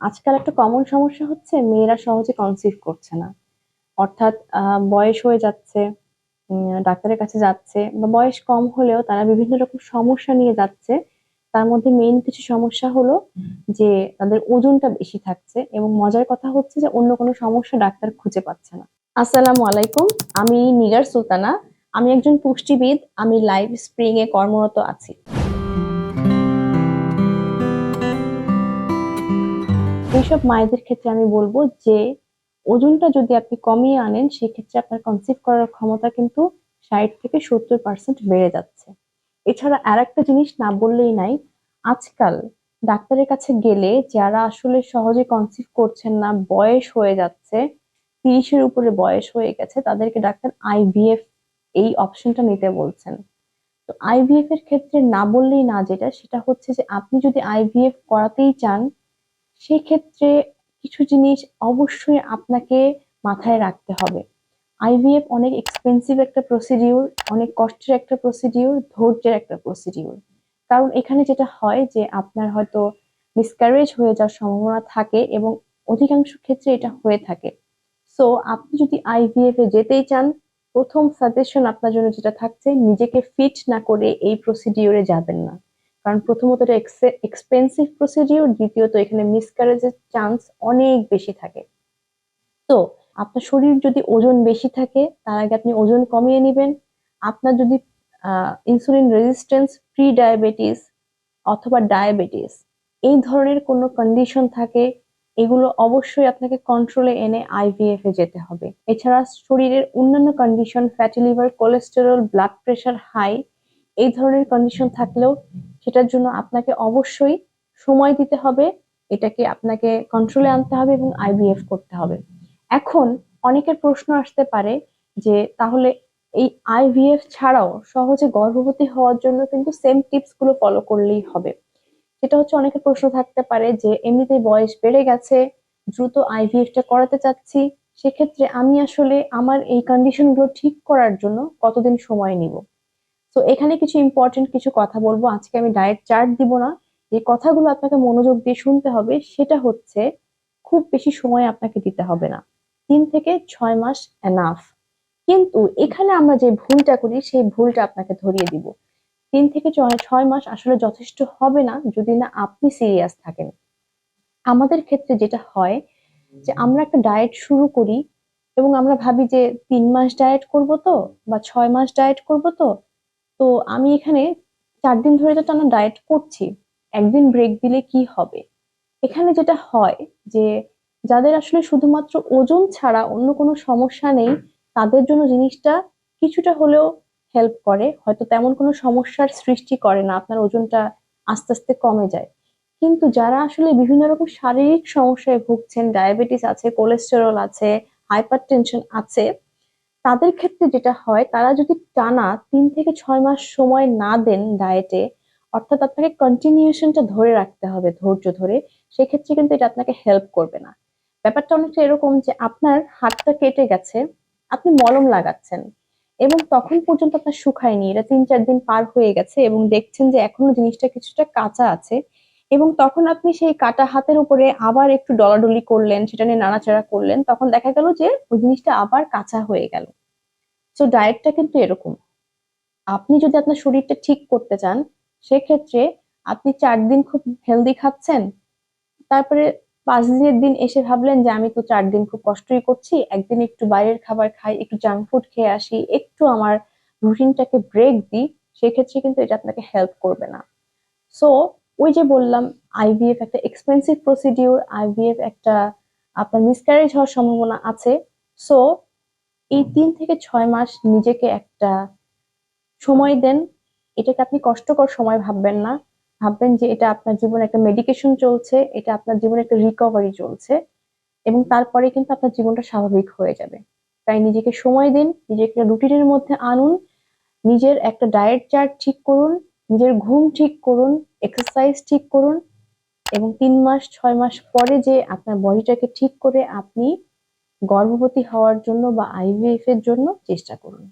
আজকাল একটা কমন সমস্যা হচ্ছে, মেয়েরা সহজে কনসিভ করছে না। অর্থাৎ বয়স হয়ে যাচ্ছে ডাক্তারের কাছে যাচ্ছে, বা বয়স কম হলেও তারা বিভিন্ন রকম সমস্যা নিয়ে যাচ্ছে। তার মধ্যে মেইন কিছু সমস্যা হলো যে, তাদের ওজনটা বেশি থাকছে এবং মজার কথা হচ্ছে যে, অন্য কোনো সমস্যা ডাক্তার খুঁজে পাচ্ছে না। আসসালামু আলাইকুম, আমি নিগার সুলতানা। আমি একজন পুষ্টিবিদ, আমি লাইভ স্প্রিং এ কর্মরত আছি। এইসব মায়েদের ক্ষেত্রে আমি বলব যে, ওজনটা যদি আপনি কমিয়ে আনেন, সেক্ষেত্রে আপনার কনসিভ করার ক্ষমতা কিন্তু ষাট থেকে সত্তর পার্সেন্ট বেড়ে যাচ্ছে। এছাড়া আর একটা জিনিস না বললেই নাই, আজকাল ডাক্তারের কাছে গেলে যারা আসলে সহজে কনসিভ করছেন না, বয়স হয়ে যাচ্ছে, তিরিশের উপরে বয়স হয়ে গেছে, তাদেরকে ডাক্তার আইভিএফ এই অপশনটা নিতে বলছেন। তো আইভিএফ এর ক্ষেত্রে না বললেই না যেটা, সেটা হচ্ছে যে, আপনি যদি আইভিএফ করাতেই চান সেক্ষেত্রে কিছু জিনিস অবশ্যই আপনাকে মাথায় রাখতে হবে। আইভিএফ অনেক এক্সপেন্সিভ একটা প্রসিডিউর অনেক কষ্টের একটা প্রসিডিউর ধৈর্যের একটা প্রসিডিউর কারণ এখানে যেটা হয় যে, আপনার হয়তো মিসক্যারেজ হয়ে যাওয়ার সম্ভাবনা থাকে এবং অধিকাংশ ক্ষেত্রে এটা হয়ে থাকে। সো আপনি যদি আইভিএফ এ যেতেই চান, প্রথম সাজেশন আপনার জন্য যেটা থাকছে, নিজেকে ফিট না করে এই প্রসিডিউরে যাবেন না। কারণ প্রথমত এটা এক্সপেন্সিভ প্রসিডিউর দ্বিতীয়ত এখানে মিসক্যারেজের চান্স অনেক বেশি থাকে। তো আপনার শরীর যদি ওজন বেশি থাকে, তার আগে আপনি ওজন কমিয়ে নেবেন। আপনার যদি ইনসুলিন রেজিস্ট্যান্স প্রি ডায়াবেটিস অথবা ডায়াবেটিস এই ধরনের কোনো কন্ডিশন থাকে, এগুলো অবশ্যই আপনাকে কন্ট্রোলে এনে আইভিএফ এ যেতে হবে। এছাড়া শরীরের অন্যান্য condition fatty liver cholesterol blood pressure high এই ধরনের কন্ডিশন থাকলেও সেটার জন্য আপনাকে অবশ্যই সময় দিতে হবে, এটাকে আপনাকে কন্ট্রোলে আনতে হবে এবং আইভিএফ করতে হবে। এখন অনেকের প্রশ্ন আসতে পারে যে তাহলে এই আইভিএফ ছাড়াও সহজে গর্ভবতী হওয়ার জন্য কিন্তু সেম টিপসগুলো ফলো করলেই হবে। সেটা হচ্ছে অনেকের প্রশ্ন থাকতে পারে যে, এমনিতেই বয়স বেড়ে গেছে, দ্রুত আইভিএফটা করাতে চাচ্ছি, সেক্ষেত্রে আমি আসলে আমার এই কন্ডিশনগুলো ঠিক করার জন্য কতদিন সময় নিব? তো এখানে কিছু ইম্পর্টেন্ট কিছু কথা বলব। আজকে আমি ডায়েট চার্ট দিব না। যে কথাগুলো আপনাকে মনোযোগ দিয়ে শুনতে হবে, সেটা হচ্ছে খুব বেশি সময় আপনাকে দিতে হবে না। তিন থেকে ছয় মাস এনাফ কিন্তু এখানে আমরা যে ভুলটা করি, সেই ভুলটা আপনাকে ধরিয়ে দিব। তিন থেকে ছয় মাস আসলে যথেষ্ট হবে না যদি না আপনি সিরিয়াস থাকেন। আমাদের ক্ষেত্রে যেটা হয় যে আমরা একটা ডায়েট শুরু করি এবং আমরা ভাবি যে তিন মাস ডায়েট করব তো বা ছয় মাস ডায়েট করব তো তো আমি এখানে চার দিন ধরে তো টানা ডায়েট করছি, একদিন ব্রেক দিলে কি হবে? এখানে যেটা হয় যে, যাদের আসলে শুধুমাত্র ওজন ছাড়া অন্য কোনো সমস্যা নেই, তাদের জন্য জিনিসটা কিছুটা হলেও হেল্প করে। হয়তো তেমন কোনো সমস্যার সৃষ্টি করে না, আপনার ওজনটা আস্তে আস্তে কমে যায়। কিন্তু যারা আসলে বিভিন্ন রকম শারীরিক সমস্যায় ভুগছেন ডায়াবেটিস আছে কোলেস্টেরল আছে হাইপার টেনশন আছে তাদের ক্ষেত্রে যেটা হয়, তারা যদি টানা তিন থেকে ছয় মাস সময় না দেন ডায়েটে অর্থাৎ আপনাকে কন্টিনিউশনটা ধরে রাখতে হবে, ধৈর্য ধরে, সেক্ষেত্রে কিন্তু এটা আপনাকে হেল্প করবে না। ব্যাপারটা অনেকটা এরকম যে আপনার হাতটা কেটে গেছে, আপনি মলম লাগাচ্ছেন এবং তখন পর্যন্ত আপনার শুকায়নি, এটা তিন চার দিন পার হয়ে গেছে এবং দেখছেন যে এখনও জিনিসটা কিছুটা কাঁচা আছে এবং তখন আপনি সেই কাটা হাতের উপরে আবার একটু ডলাডলি করলেন, সেটা নিয়ে নাড়াচাড়া করলেন, তখন দেখা গেল যে ওই জিনিসটা আবার কাঁচা হয়ে গেল। তো ডায়েটটা কিন্তু এরকম। আপনি যদি আপনার শরীরটা ঠিক করতে চান, সেক্ষেত্রে আপনি চার দিন খুব হেলদি খাচ্ছেন, তারপরে পাঁচ দিনের দিন এসে ভাবলেন যে, আমি তো চার দিন খুব কষ্টই করছি, একদিন একটু বাইরের খাবার খাই, একটু জাঙ্ক ফুড খেয়ে আসি, একটু আমার রুটিনটাকে ব্রেক দিই, সেক্ষেত্রে কিন্তু এটা আপনাকে হেল্প করবে না। সো ওই যে বললাম আইভিএফ একটা এক্সপেন্সিভ প্রসিডিউর আইভিএফ একটা আপনার মিসক্যারেজ হওয়ার সম্ভাবনা আছে। সো এই তিন থেকে ছয় মাস নিজেকে একটা সময় দেন। এটাকে আপনি কষ্টকর সময় ভাববেন না। ভাববেন যে এটা আপনার জীবনে একটা মেডিকেশন চলছে, এটা আপনার জীবনে একটা রিকভারি চলছে এবং তারপরে কিন্তু আপনার জীবনটা স্বাভাবিক হয়ে যাবে। তাই নিজেকে সময় দিন, নিজেকে রুটিনের মধ্যে আনুন, নিজের একটা ডায়েট চার্ট ঠিক করুন, নিজের ঘুম ঠিক করুন এক্সারসাইজ ঠিক করুন এবং তিন মাস, ছয় মাস পরে যে আপনার বডিটাকে ঠিক করে আপনি গর্ভবতী হওয়ার জন্য বা আইভিএফ এর জন্য চেষ্টা করুন।